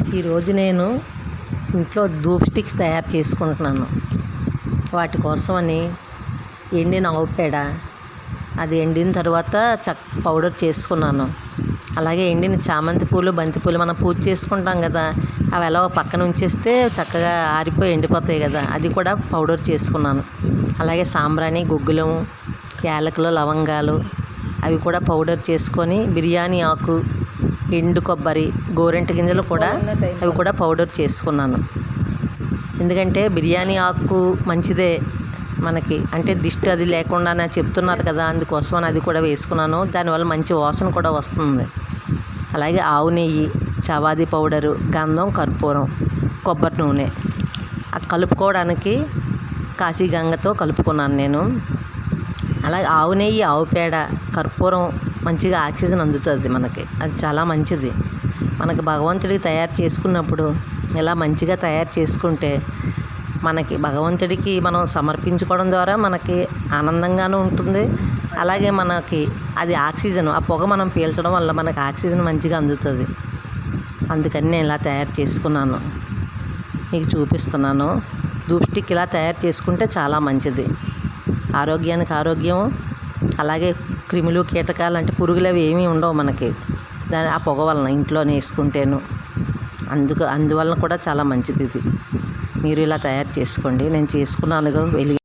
ఈరోజు నేను ఇంట్లో ధూప్ స్టిక్స్ తయారు చేసుకుంటున్నాను. వాటి కోసమని ఎండిన ఆవు పేడ అది ఎండిన తర్వాత చక్క పౌడర్ చేసుకున్నాను. అలాగే ఎండిన చామంతి పూలు బంతి పూలు మనం పూజ చేసుకుంటాం కదా అవి ఎలా పక్కన ఉంచేస్తే చక్కగా ఆరిపోయి ఎండిపోతాయి కదా అది కూడా పౌడర్ చేసుకున్నాను. అలాగే సాంబ్రాణి గుగ్గులం యాలకులు లవంగాలు అవి కూడా పౌడర్ చేసుకొని బిర్యానీ ఆకు ఎండు కొబ్బరి గోరెంట గింజలు కూడా అవి కూడా పౌడర్ చేసుకున్నాను. ఎందుకంటే బిర్యానీ ఆకు మంచిదే మనకి. అంటే దిష్టి అది లేకుండా చెప్తున్నారు కదా అందుకోసం అని అది కూడా వేసుకున్నాను. దానివల్ల మంచి వాసన కూడా వస్తుంది. అలాగే ఆవు నెయ్యి చవాది పౌడరు గంధం కర్పూరం కొబ్బరి నూనె. కలుపుకోవడానికి కాశీ గంగతో కలుపుకున్నాను నేను. అలాగే ఆవు నెయ్యి ఆవు పేడ కర్పూరం మంచిగా ఆక్సిజన్ అందుతుంది మనకి. అది చాలా మంచిది. మనకి భగవంతుడికి తయారు చేసుకున్నప్పుడు ఇలా మంచిగా తయారు చేసుకుంటే మనకి భగవంతుడికి మనం సమర్పించుకోవడం ద్వారా మనకి ఆనందంగానూ ఉంటుంది. అలాగే మనకి అది ఆక్సిజన్ ఆ పొగ మనం పీల్చడం వల్ల మనకి ఆక్సిజన్ మంచిగా అందుతుంది. అందుకని నేను ఇలా తయారు చేసుకున్నాను. మీకు చూపిస్తున్నాను. ధూప్ ఇలా తయారు చేసుకుంటే చాలా మంచిది. ఆరోగ్యానికి ఆరోగ్యం అలాగే క్రిములు కీటకాలు అంటే పురుగులు అవి ఏమీ ఉండవు మనకి. దాని ఆ పొగ వలన ఇంట్లోనే వేసుకుంటేను. అందుకు అందువలన కూడా చాలా మంచిది ఇది. మీరు ఇలా తయారు చేసుకోండి. నేను చేసుకున్నాను వెలిగి